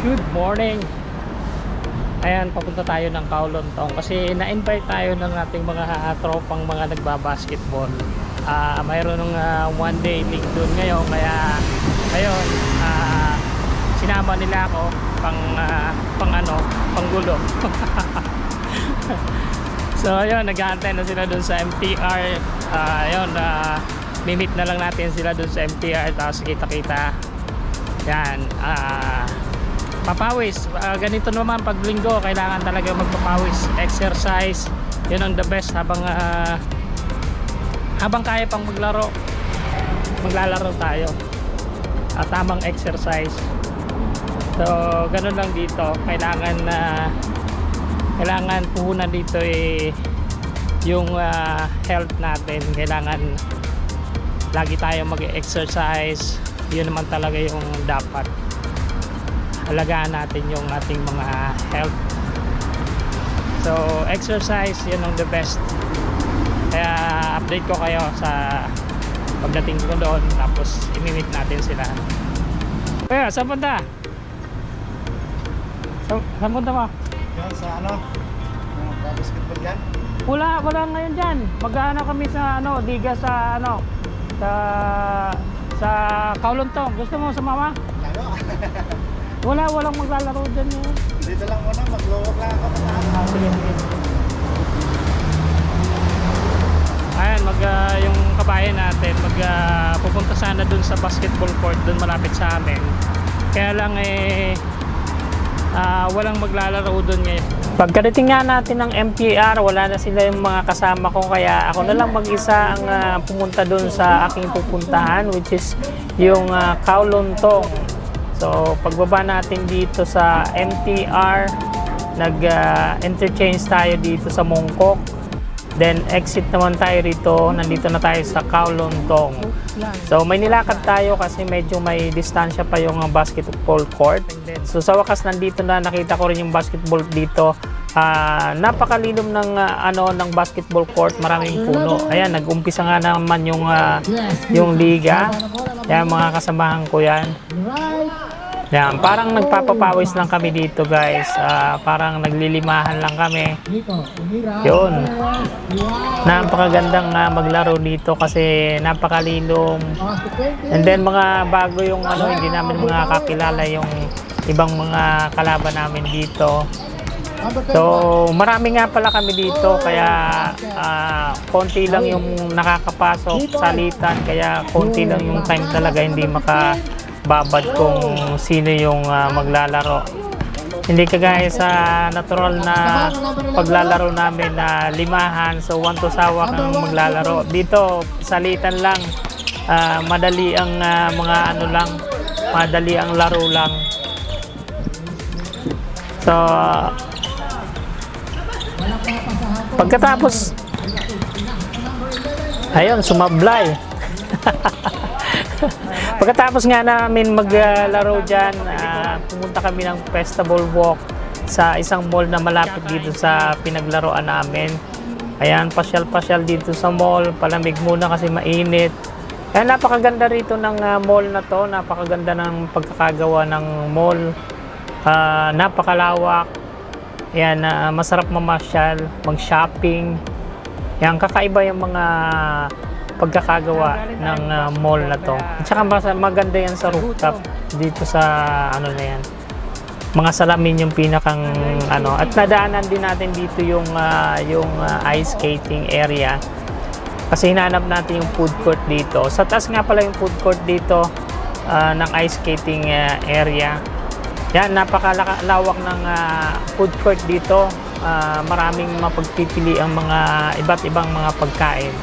Good morning. Ayan, papunta tayo ng Kowloon Town kasi na-invite tayo ng ating mga tropang mga nagbabasketball. Ah, mayroon ng ah, one day league doon ngayon kaya ngayon ah, sinama nila ako pang ah, pang ano, panggulo. so ayun, nag-aantay na sila doon sa MTR. Ah, ayun, ah, mimit na lang natin sila doon sa MTR tapos kita-kita. Yan, ah papawis. Ah, ganito naman pag linggo kailangan talaga magpapawis. Exercise. Yun ang the best habang ah, habang kaya pang maglaro. Maglalaro tayo. At tamang exercise. So ganun lang dito. Kailangan na kailangan puhunan dito eh yung ah, health natin. Kailangan lagi tayo mag-exercise. Yun naman talaga yung dapat alagaan natin yung ating mga health so exercise yun ang the best kaya update ko kayo sa pagdating ko doon tapos imimit natin sila kaya saan punta? Sa, saan punta mo? Yan sa ano? Basketball yan? wala wala ngayon dyan mag-ano kami sa ano diga sa ano sa sa Kowloon Tong gusto mo sumama? Lalo. wala walang maglalaro dyan eh. Dito lang muna, mag-walk lang ako. Ah, sige, sige. Ayan, mag, ah, yung kabayan natin, mag, ah, pupunta sana dun sa basketball court, dun malapit sa amin. Kaya lang eh, ah, walang maglalaro dun ngayon. Pagkadating nga natin ng MPR, wala na sila yung mga kasama ko, kaya ako na lang mag-isa ang ah, pumunta dun sa aking pupuntahan, which is yung uh, Kowloon Tong. So, pagbaba natin dito sa MTR, nag-interchange tayo dito sa Mongkok. Then, exit naman tayo rito. Nandito na tayo sa Kowloon Tong. So, may nilakad tayo kasi medyo may distansya pa yung uh, basketball court. So, sa wakas, nandito na nakita ko rin yung basketball dito. Ah, napakalinom ng ah, ano ng basketball court, maraming puno. Ayan, nag-umpisa nga naman yung ah, yung liga. Yan mga kasamahan ko 'yan. Yan, parang nagpapapawis lang kami dito, guys. Ah, parang naglilimahan lang kami. Yun. Napakagandang ah, maglaro dito kasi napakalinom. And then mga bago yung ano, hindi namin mga kakilala yung ibang mga kalaban namin dito. So, marami nga pala kami dito kaya ah, konti lang yung nakakapasok salitan kaya konti lang yung time talaga hindi makababad kung sino yung ah, maglalaro. Hindi kagaya sa natural na paglalaro namin na limahan so one to sawa kang maglalaro. Dito salitan lang ah, madali ang ah, mga ano lang madali ang laro lang. So, Pagkatapos, ayun, sumablay. Pagkatapos nga namin maglaro dyan, ah, pumunta kami ng festival walk sa isang mall na malapit dito sa pinaglaruan namin. Ayan, pasyal-pasyal dito sa mall, palamig muna kasi mainit. Kaya napakaganda rito ng ah, mall na to, napakaganda ng pagkakagawa ng mall. Ah, napakalawak, Ayan, na masarap mamasyal, mag-shopping. Yan, kakaiba yung mga pagkakagawa ng ah, mall na to. At saka maganda yan sa rooftop dito sa ano na yan. Mga salamin yung pinakang ano at nadaanan din natin dito yung ah, yung ah, ice skating area. Kasi hinahanap natin yung food court dito. Sa taas nga pala yung food court dito ah, ng ice skating ah, area. Yan, napakalawak ng ah, food court dito. Ah, maraming mapagpipili ang mga iba't ibang mga pagkain.